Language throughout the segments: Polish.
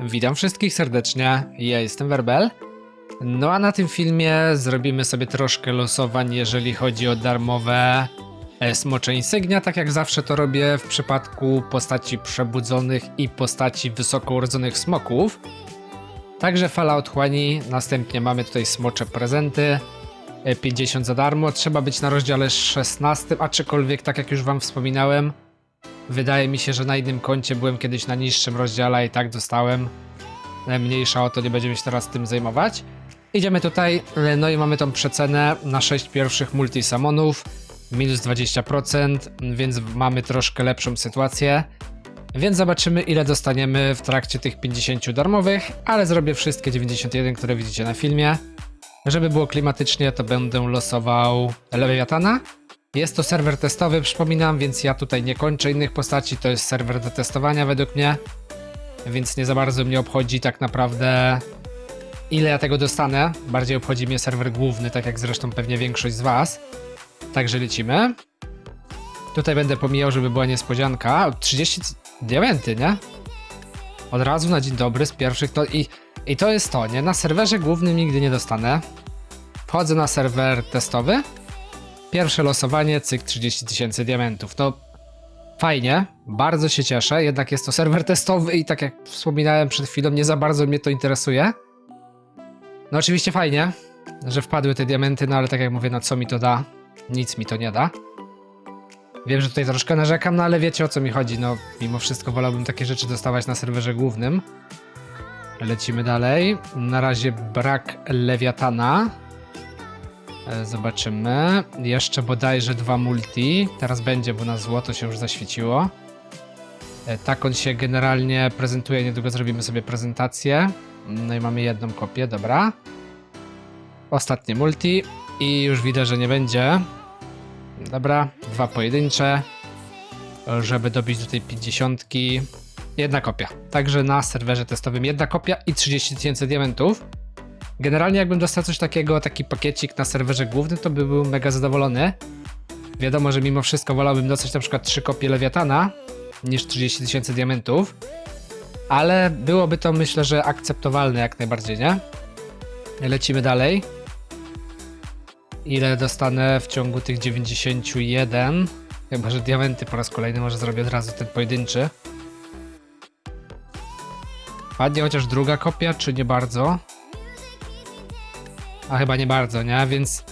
Witam wszystkich serdecznie, ja jestem Werbel. No a na tym filmie zrobimy sobie troszkę losowań, jeżeli chodzi o darmowe e, smocze insygnia, tak jak zawsze to robię w przypadku postaci przebudzonych i postaci wysoko urodzonych smoków. Także fala otchłani, następnie mamy tutaj smocze prezenty, e, 50 za darmo, trzeba być na rozdziale 16, aczkolwiek tak jak już wam wspominałem, Wydaje mi się, że na innym koncie byłem kiedyś na niższym rozdziale i tak dostałem. Mniejsza o to, nie będziemy się teraz tym zajmować. Idziemy tutaj, e, no i mamy tą przecenę na 6 pierwszych multisamonów, minus 20%, więc mamy troszkę lepszą sytuację. Więc zobaczymy, ile dostaniemy w trakcie tych 50 darmowych, ale zrobię wszystkie 91, które widzicie na filmie. Żeby było klimatycznie, to będę losował Lewiatana, jest to serwer testowy, przypominam, więc ja tutaj nie kończę innych postaci. To jest serwer do testowania według mnie, więc nie za bardzo mnie obchodzi tak naprawdę ile ja tego dostanę. Bardziej obchodzi mnie serwer główny, tak jak zresztą pewnie większość z Was. Także lecimy. Tutaj będę pomijał, żeby była niespodzianka. 30 diamenty, nie? Od razu na dzień dobry z pierwszych to i, i to jest to, nie? Na serwerze głównym nigdy nie dostanę. Wchodzę na serwer testowy. Pierwsze losowanie, cyk 30 tysięcy diamentów. To fajnie, bardzo się cieszę, jednak jest to serwer testowy i tak jak wspominałem przed chwilą, nie za bardzo mnie to interesuje. No oczywiście fajnie, że wpadły te diamenty, no ale tak jak mówię, no co mi to da? Nic mi to nie da. Wiem, że tutaj troszkę narzekam, no ale wiecie o co mi chodzi, no mimo wszystko wolałbym takie rzeczy dostawać na serwerze głównym. Lecimy dalej. Na razie brak lewiatana. E, Zobaczymy. Jeszcze bodajże dwa multi. Teraz będzie, bo na złoto się już zaświeciło. E, Tak on się generalnie prezentuje. Niedługo zrobimy sobie prezentację. No i mamy jedną kopię, dobra. Ostatnie multi. I już widzę, że nie będzie. Dobra, dwa pojedyncze. Żeby dobić do tej 50. Jedna kopia. Także na serwerze testowym jedna kopia i 30 tysięcy diamentów. Generalnie jakbym dostał coś takiego, taki pakiecik na serwerze głównym, to by był mega zadowolony. Wiadomo, że mimo wszystko wolałbym dostać na przykład 3 kopie Lewiatana niż 30 tysięcy diamentów. Ale byłoby to myślę, że akceptowalne jak najbardziej, nie? Lecimy dalej. Ile dostanę w ciągu tych 91? Chyba, że diamenty po raz kolejny może zrobię od razu ten pojedynczy. Padnie chociaż druga kopia, czy nie bardzo? A chyba nie bardzo, nie? Więc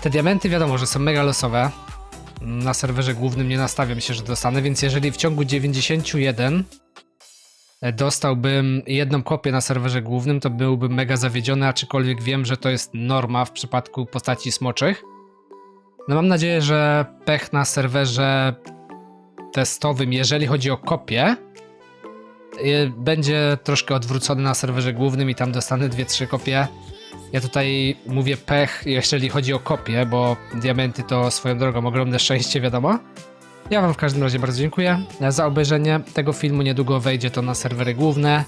te diamenty wiadomo, że są mega losowe. Na serwerze głównym nie nastawiam się, że dostanę, więc jeżeli w ciągu 91 dostałbym jedną kopię na serwerze głównym, to byłbym mega zawiedziony, aczkolwiek wiem, że to jest norma w przypadku postaci smoczych. No mam nadzieję, że pech na serwerze testowym, jeżeli chodzi o kopię, y, będzie troszkę odwrócony na serwerze głównym i tam dostanę 2-3 kopie. Ja tutaj mówię pech, jeżeli chodzi o kopie, bo diamenty to swoją drogą ogromne szczęście, wiadomo. Ja wam w każdym razie bardzo dziękuję za obejrzenie tego filmu. Niedługo wejdzie to na serwery główne.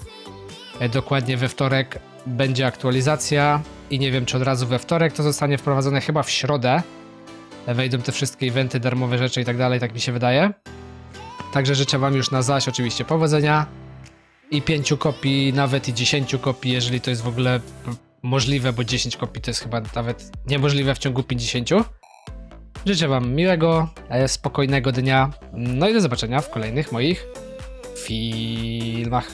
E, Dokładnie we wtorek będzie aktualizacja i nie wiem, czy od razu we wtorek to zostanie wprowadzone, chyba w środę. E, Wejdą te wszystkie eventy, darmowe rzeczy i tak dalej, tak mi się wydaje. Także życzę wam już na zaś oczywiście powodzenia i 5 kopii, nawet i 10 kopii, jeżeli to jest w ogóle możliwe, bo 10 kopii to jest chyba nawet niemożliwe w ciągu 50. Życzę Wam miłego, e, spokojnego dnia. No i do zobaczenia w kolejnych moich filmach.